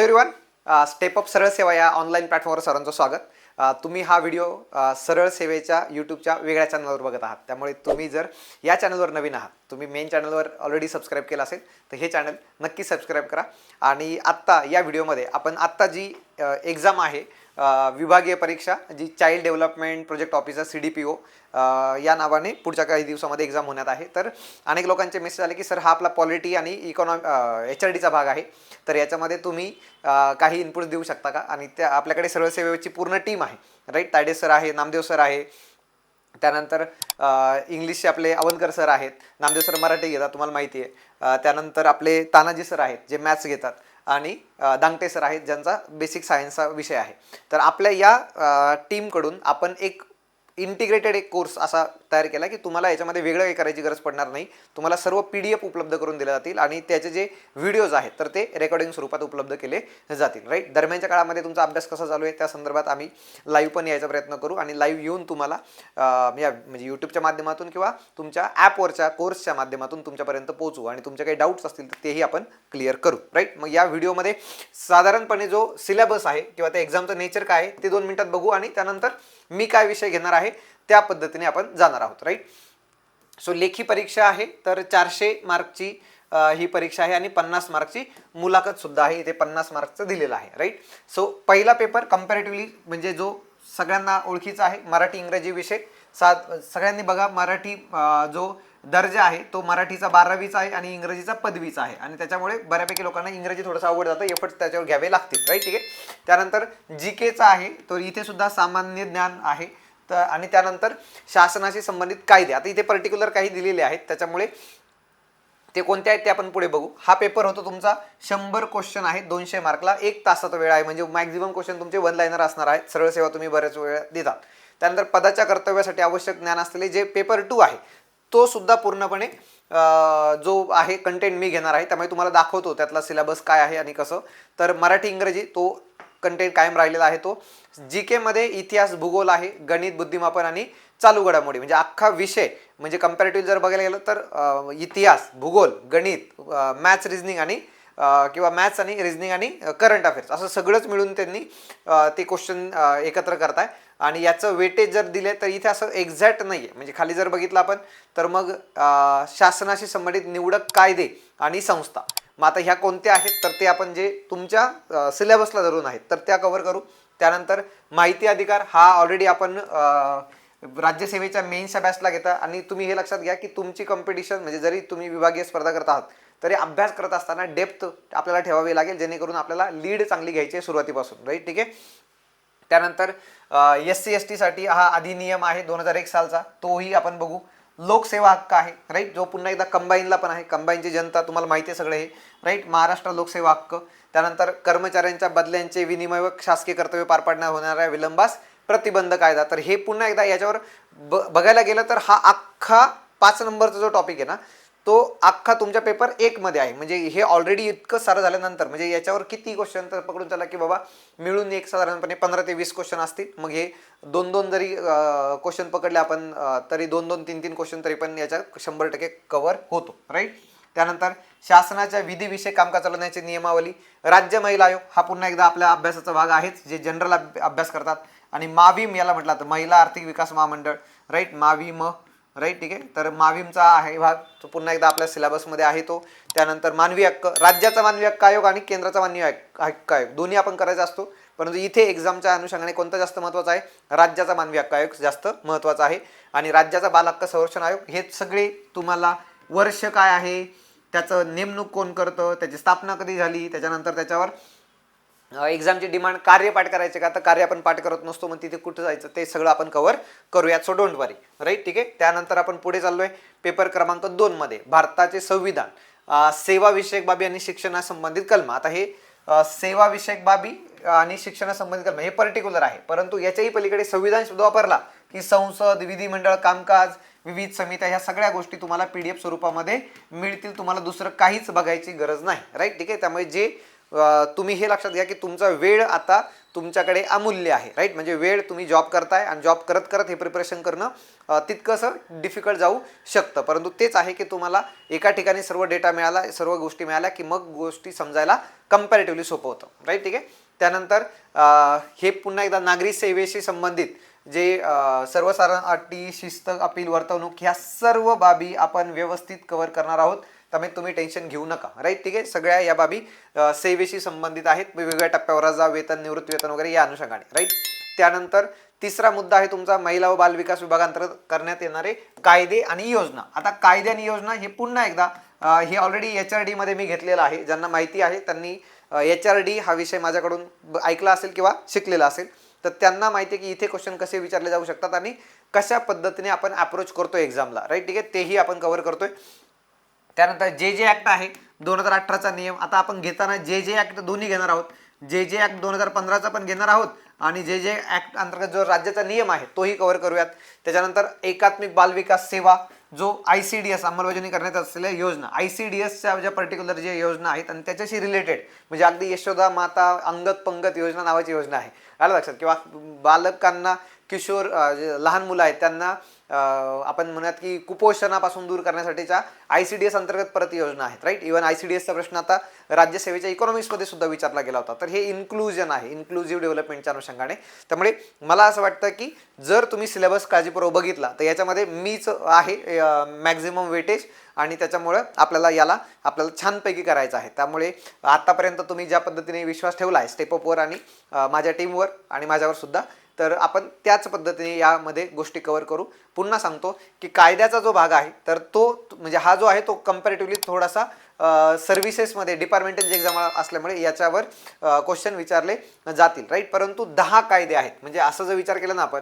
Hello everyone step up सरळ सेवा या ऑनलाईन प्लॅटफॉर्मवर सर्वांचं स्वागत. Uh, तुम्ही हा व्हिडिओ सरळ सेवेच्या यूट्यूबच्या वेगळ्या चॅनलवर बघत आहात. त्यामुळे तुम्ही जर या चॅनलवर नवीन आहात तुम्ही मेन चॅनलवर ऑलरेडी सबस्क्राईब केलं असेल तर हे चॅनल नक्की सबस्क्राईब करा. आणि आत्ता या व्हिडिओमध्ये आपण आत्ता जी uh, एक्झाम आहे विभागीय परीक्षा जी child development project officer C D P O या नावाने पुढच्या काही दिवसामध्ये एक्झाम होण्यात आहे. तर अनेक लोकांचे मेसेज आले की सर हा आपला पॉलिटी आणि इकॉनॉमी एच आर डीचा भाग आहे. तर याच्यामध्ये तुम्ही काही इनपुट्स देऊ शकता का? आणि त्या आपल्याकडे सर्व सेवेची पूर्ण टीम आहे. राईट तायडे सर आहे नामदेव सर आहे. त्यानंतर इंग्लिशचे आपले अवनकर सर आहेत. नामदेव सर मराठी घेतात तुम्हाला माहिती आहे. त्यानंतर आपले तानाजी सर आहेत जे मॅथ्स घेतात आणि दांगटे सर आहेत ज्यांचा बेसिक सायन्सचा विषय आहे. तर आपल्या या टीमकडून आपण एक इंटिग्रेटेड एक कोर्स असा तयार केला की तुम्हाला याच्यामध्ये वेगळं काही करायची गरज पडणार नाही. तुम्हाला सर्व पी डी एफ उपलब्ध करून दिले जातील आणि त्याचे जे व्हिडिओज आहेत तर ते रेकॉर्डिंग स्वरूपात उपलब्ध केले जातील राईट दरम्यानच्या काळामध्ये तुमचा अभ्यास कसा चालू आहे त्या संदर्भात आम्ही लाईव्ह पण यायचा प्रयत्न करू आणि लाईव्ह येऊन तुम्हाला या म्हणजे यूट्यूबच्या माध्यमातून किंवा तुमच्या ॲपवरच्या कोर्सच्या माध्यमातून तुमच्यापर्यंत पोहोचू आणि तुमचे काही डाऊट्स असतील तर तेही आपण क्लिअर करू राईट मग या व्हिडिओमध्ये साधारणपणे जो सिलेबस आहे किंवा त्या एक्झामचं नेचर काय आहे ते दोन मिनिटात बघू आणि त्यानंतर मी काय विषय घेणार आहे त्या पद्धतीने आपण जाणार आहोत राईट सो लेखी परीक्षा आहे तर चारशे मार्कची ही परीक्षा आहे आणि पन्नास मार्कची मुलाखत सुद्धा आहे इथे पन्नास मार्कचं दिलेलं आहे राईट सो पहिला पेपर कम्पॅरेटिव्हली म्हणजे जो सगळ्यांना ओळखीचा आहे मराठी इंग्रजी विषय. सा सगळ्यांनी बघा मराठी जो दर्जा आहे तो मराठीचा बारावीचा आहे आणि इंग्रजीचा पदवीचा आहे. आणि त्याच्यामुळे बऱ्यापैकी लोकांना इंग्रजी थोडंसं अवघड जातं एफर्ट्स त्याच्यावर घ्यावे लागतील राईट ठीक आहे? त्यानंतर जी केचा आहे तर इथे सुद्धा सामान्य ज्ञान आहे. तर आणि त्यानंतर शासनाशी संबंधित कायदे. आता इथे पर्टिक्युलर काही दिलेले आहेत. त्याच्यामुळे ते कोणते आहेत ते आपण पुढे बघू. हा पेपर होतो तुमचा. शंभर क्वेश्चन आहे दोनशे मार्कला. एक तासाचा वेळ आहे. म्हणजे मॅक्झिमम क्वेश्चन तुमचे वन लाईनर असणार आहेत. सरळ सेवा तुम्ही बऱ्याच वेळ देतात त्यानंतर पदाच्या कर्तव्यासाठी आवश्यक ज्ञान असलेले जे पेपर टू आहे तो सुद्धा पूर्णपणे जो आहे कंटेंट मी घेणार आहे. त्यामुळे तुम्हाला दाखवतो त्यातला सिलेबस काय आहे आणि कसं. तर मराठी इंग्रजी तो कंटेंट कायम राहिलेला आहे तो. जी केमध्ये इतिहास भूगोल आहे गणित बुद्धिमापन आणि चालू घडामोडी. म्हणजे अख्खा विषय म्हणजे कम्पॅरेटिव्ह जर बघायला गेलं तर इतिहास भूगोल गणित मॅथ्स रिझनिंग आणि किंवा मॅथ्स आणि रिझनिंग आणि करंट अफेअर्स असं सगळंच मिळून त्यांनी ते क्वेश्चन एकत्र करताय. आणि याचं वेटेज जर दिले तर इथे असं एक्झॅक्ट नाही आहे म्हणजे खाली जर बघितलं आपण तर मग शासनाशी संबंधित निवडक कायदे आणि संस्था. मग आता ह्या कोणत्या आहेत? तर ते आपण जे तुमच्या सिलेबसला धरून आहेत तर त्या कव्हर करू. त्यानंतर माहिती अधिकार हा ऑलरेडी आपण राज्यसेवेच्या मेन्सच्या बॅचला घेता. आणि तुम्ही हे लक्षात घ्या की तुमची कॉम्पिटिशन म्हणजे जरी तुम्ही विभागीय स्पर्धा करत आहात तरी अभ्यास करत असताना डेप्थ आपल्याला ठेवावी लागेल जेणेकरून आपल्याला लीड चांगली घ्यायची आहे सुरुवातीपासून राईट ठीक आहे? त्यानंतर एस सी एस टीसाठी हा अधिनियम आहे दोन हजार एक सालचा. तोही आपण बघू. लोकसेवा हक्क आहे राईट जो पुन्हा एकदा कंबाईनला पण आहे. कंबाईनची जनता तुम्हाला माहिती आहे सगळे हे राईट महाराष्ट्र लोकसेवा हक्क. त्यानंतर कर्मचाऱ्यांच्या बदल्यांचे विनिमय व शासकीय कर्तव्य पार पाडण्यात होणाऱ्या विलंबास प्रतिबंध कायदा. तर हे पुन्हा एकदा याच्यावर ब बघायला गेलं तर हा अख्खा पाच नंबरचा जो टॉपिक आहे ना तो अख्खा तुमच्या पेपर एकमध्ये आहे. म्हणजे हे ऑलरेडी इतकं सारं झाल्यानंतर म्हणजे याच्यावर किती क्वेश्चन तर पकडून चला की बाबा मिळून एक साधारणपणे पंधरा ते वीस क्वेश्चन असतील. मग हे दोन दोन जरी क्वेश्चन पकडले आपण तरी दोन दोन तीन तीन क्वेश्चन तरी पण याच्यात शंभर टक्के कव्हर होतो. राईट त्यानंतर शासनाच्या विधीविषयक कामकाज चालवण्याची नियमावली. राज्य महिला आयोग हा पुन्हा एकदा आपल्या अभ्यासाचा भाग आहेच. जे जनरल अभ्यास करतात. आणि माविम याला म्हटलं तर महिला आर्थिक विकास महामंडळ. राईट माविम राईट ठीक आहे? तर माविमचा आहे भाग. तो पुन्हा एकदा आपल्या सिलेबसमध्ये आहे तो. त्यानंतर मानवी हक्क. राज्याचा मानवी हक्क आयोग आणि केंद्राचा मानवी हक्क हक्क आयोग. दोन्ही आपण करायचा असतो. परंतु इथे एक्झामच्या अनुषंगाने कोणता जास्त महत्त्वाचा आहे? राज्याचा मानवी हक्क आयोग जास्त महत्त्वाचा आहे. आणि राज्याचा बाल हक्क संरक्षण आयोग हे सगळे तुम्हाला वर्ष काय आहे? त्याचं नेमणूक कोण करतं? त्याची स्थापना कधी झाली? त्याच्यानंतर त्याच्यावर एक्झामची डिमांड कार्य पाठ करायचे का? तर कार्य आपण पाठ करत नसतो मग तिथे कुठं जायचं? ते सगळं आपण कव्हर करूयात. सो डोंट वरी राईट ठीक आहे? त्यानंतर आपण पुढे चाललोय. पेपर क्रमांक दोनमध्ये भारताचे संविधान. सेवाविषयक बाबी आणि शिक्षणासंबंधित कलम. आता हे सेवाविषयक बाबी आणि शिक्षणासंबंधित कलम हे पर्टिक्युलर आहे. परंतु याच्याही पलीकडे संविधान शब्द वापरला की संसद विधिमंडळ कामकाज विविध समित्या ह्या सगळ्या गोष्टी तुम्हाला पी डी एफ स्वरूपामध्ये मिळतील. तुम्हाला दुसरं काहीच बघायची गरज नाही. राईट ठीक आहे? त्यामुळे जे तुम्ही हे लक्षात घ्या की तुमचा वेळ आता तुमच्याकडे अमूल्य आहे राईट म्हणजे वेळ तुम्ही जॉब करताय आणि जॉब करत करत हे प्रिपरेशन करणं तितकंसं डिफिकल्ट जाऊ शकतं. परंतु तेच आहे की तुम्हाला एका ठिकाणी सर्व डेटा मिळाला सर्व गोष्टी मिळाल्या की मग गोष्टी समजायला कम्पॅरेटिव्हली सोपं होतं राईट ठीक आहे? त्यानंतर हे पुन्हा एकदा नागरी सेवेशी संबंधित जे सर्वसाधारण अटी शिस्त अपील वर्तवणूक ह्या सर्व बाबी आपण व्यवस्थित कव्हर करणार आहोत. त्यामुळे तुम्ही टेन्शन घेऊ नका. राईट ठीक आहे? सगळ्या या बाबी सेवेशी संबंधित आहेत. वेगवेगळ्या टप्प्यावर जा वेतन निवृत्ती वेतन वगैरे या अनुषंगाने. राईट त्यानंतर तिसरा मुद्दा आहे तुमचा महिला व बालविकास विभागांतर्गत करण्यात येणारे कायदे आणि योजना. आता कायदे आणि योजना हे पुन्हा एकदा हे ऑलरेडी एच आर डीमध्ये मी घेतलेलं आहे. ज्यांना माहिती आहे त्यांनी एच आर डी हा विषय माझ्याकडून ऐकला असेल किंवा शिकलेला असेल तर त्यांना माहिती आहे की इथे क्वेश्चन कसे विचारले जाऊ शकतात आणि कशा पद्धतीने आपण अप्रोच करतो एक्झामला राईट ठीक आहे? तेही आपण कव्हर करतोय. त्यानंतर जे जे ॲक्ट आहे दोन हजार अठराचा नियम. आता आपण घेताना जे जे ॲक्ट दोन्ही घेणार आहोत. जे जे ॲक्ट दोन हजार पंधराचा पण घेणार आहोत आणि जे जे ॲक्ट अंतर्गत जो राज्याचा नियम आहे तोही कव्हर करूयात. त्याच्यानंतर एकात्मिक बालविकास सेवा जो आय सी डी एस अंमलबजावणी करण्यात असलेल्या योजना आय सी डी एसच्या ज्या पर्टिक्युलर जे योजना आहेत आणि त्याच्याशी रिलेटेड म्हणजे अगदी यशोदा माता अंगत पंगत योजना नावाची योजना आहे. आलं लक्षात? किंवा बालकांना किशोर जे लहान मुलं आहेत त्यांना आपण म्हणूयात की कुपोषणापासून दूर करण्यासाठीच्या आय सी डी एस अंतर्गत परत योजना आहेत right even I C D एसचा प्रश्न आता राज्यसेवेच्या इकॉनॉमिक्समध्ये सुद्धा विचारला गेला होता. तर हे इन्क्लुजन आहे इन्क्लुझिव्ह डेव्हलपमेंटच्या अनुषंगाने. त्यामुळे मला असं वाटतं की जर तुम्ही सिलेबस काळजीपूर्वक बघितला तर याच्यामध्ये मीच आहे मॅक्झिमम वेटेज आणि त्याच्यामुळं आपल्याला याला आपल्याला छानपैकी करायचं आहे. त्यामुळे आत्तापर्यंत तुम्ही ज्या पद्धतीने विश्वास ठेवला आहे स्टेपअपवर आणि माझ्या टीमवर आणि माझ्यावर सुद्धा तर आपण त्याच पद्धतीने यामध्ये गोष्टी कवर करू. पुन्हा सांगतो की कायद्याचा जो भाग आहे तर तो म्हणजे हा जो आहे तो कम्पॅरेटिव्हली थोडासा सर्व्हिसेसमध्ये डिपार्टमेंटल एक्झाम असल्यामुळे याच्यावर क्वेश्चन विचारले जातील राईट परंतु दहा कायदे आहेत. म्हणजे असं जर विचार केला ना आपण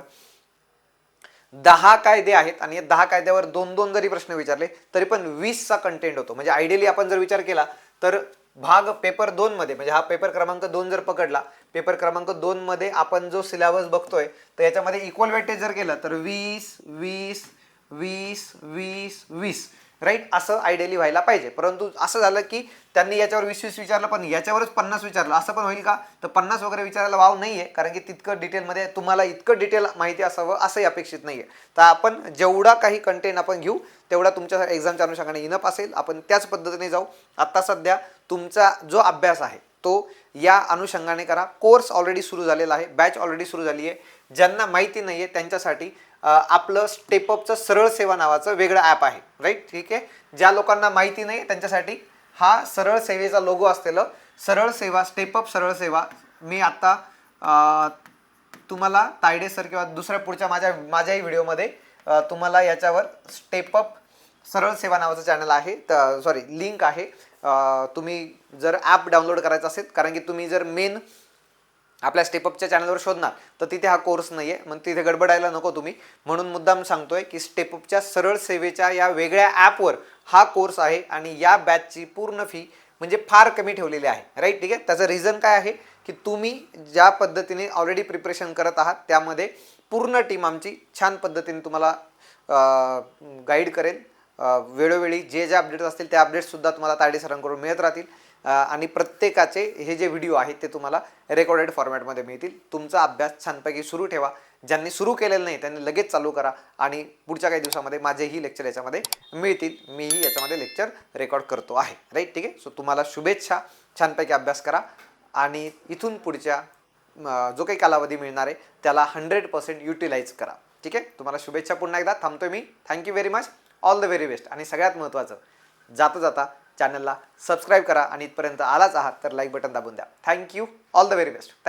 दहा कायदे आहेत आणि या दहा कायद्यावर दोन दोन जरी प्रश्न विचारले तरी पण वीसचा कंटेंट होतो. म्हणजे आयडियली आपण जर विचार केला तर भाग पेपर दोन मध्ये म्हणजे हा पेपर क्रमांक दोन जर पकडला पेपर क्रमांक दोन मध्ये आपण जो सिलेबस बघतोय तर याच्यामध्ये इक्वल वेटेज जर केलं तर वीस वीस वीस वीस वीस राईट? असं आयडियली व्हायला पाहिजे. परंतु असं झालं की त्यांनी याच्यावर वीस वीस विचारलं पण याच्यावरच पन्नास विचारलं. असं पण होईल का? तर पन्नास वगैरे विचारायला वाव नाही आहे कारण की तितकं डिटेलमध्ये तुम्हाला इतकं डिटेल माहिती असावं असंही अपेक्षित नाही आहे तर आपण जेवढा काही कंटेंट आपण घेऊ तेवढा तुमच्या एक्झामच्या अनुषंगाने इनप असेल. आपण त्याच पद्धतीने जाऊ. आत्ता सध्या तुमचा जो अभ्यास आहे तो या अनुषंगाने करा. कोर्स ऑलरेडी सुरू झालेला आहे. बॅच ऑलरेडी सुरू झाली आहे ज्यांना माहिती नाही आहे त्यांच्यासाठी आपलं स्टेपअपचं सरळ सेवा नावाचं वेगळं ॲप आहे. राईट ठीक आहे? ज्या लोकांना माहिती नाही त्यांच्यासाठी हा सरळ सेवेचा लोगो असलेलं सरळ सेवा स्टेपअप सरळ सेवा मी आत्ता तुम्हाला तायडे सर किंवा दुसऱ्या पुढच्या माझ्या माझ्याही व्हिडिओमध्ये तुम्हाला याच्यावर स्टेपअप सरळ सेवा नावाचं चॅनल आहे. तर सॉरी लिंक आहे. तुम्ही जर ॲप डाउनलोड करायचं असेल कारण की तुम्ही जर मेन आपल्या स्टेपअपच्या चॅनलवर शोधणार. तर तिथे हा कोर्स नाही आहे मग तिथे गडबडायला नको तुम्ही. म्हणून मुद्दाम सांगतोय की स्टेपअपच्या सरळ सेवेच्या या वेगळ्या ॲपवर हा कोर्स आहे आणि या बॅचची पूर्ण फी म्हणजे फार कमी ठेवलेली आहे. राईट ठीक आहे? त्याचं रिझन काय आहे? की तुम्ही ज्या पद्धतीने ऑलरेडी प्रिपरेशन करत आहात त्यामध्ये पूर्ण टीम आमची छान पद्धतीने तुम्हाला गाईड करेल. वेळोवेळी जे जे अपडेट्स असतील ते अपडेट्ससुद्धा तुम्हाला तायडे सरांकडून मिळत राहतील. आणि प्रत्येकाचे हे जे व्हिडिओ आहेत ते तुम्हाला रेकॉर्डेड फॉर्मॅटमध्ये मिळतील. तुमचा अभ्यास छानपैकी सुरू ठेवा. ज्यांनी सुरू केलेलं नाही त्यांनी लगेच चालू करा आणि पुढच्या काही दिवसामध्ये माझेही लेक्चर याच्यामध्ये मिळतील. मीही याच्यामध्ये लेक्चर रेकॉर्ड करतो आहे. राईट ठीक आहे? सो तुम्हाला शुभेच्छा. छानपैकी अभ्यास करा. आणि इथून पुढच्या जो काही कालावधी मिळणार आहे त्याला हंड्रेड पर्सेंट युटिलाइज करा. ठीक आहे? तुम्हाला शुभेच्छा पुन्हा एकदा. थांबतोय मी. Thank you very much all the very best. आणि सगळ्यात महत्त्वाचं जाता जाता चॅनलला सबस्क्राईब करा आणि इथपर्यंत आलाच आहात तर लाईक बटन दाबून द्या. Thank you. All the very best. Thank you.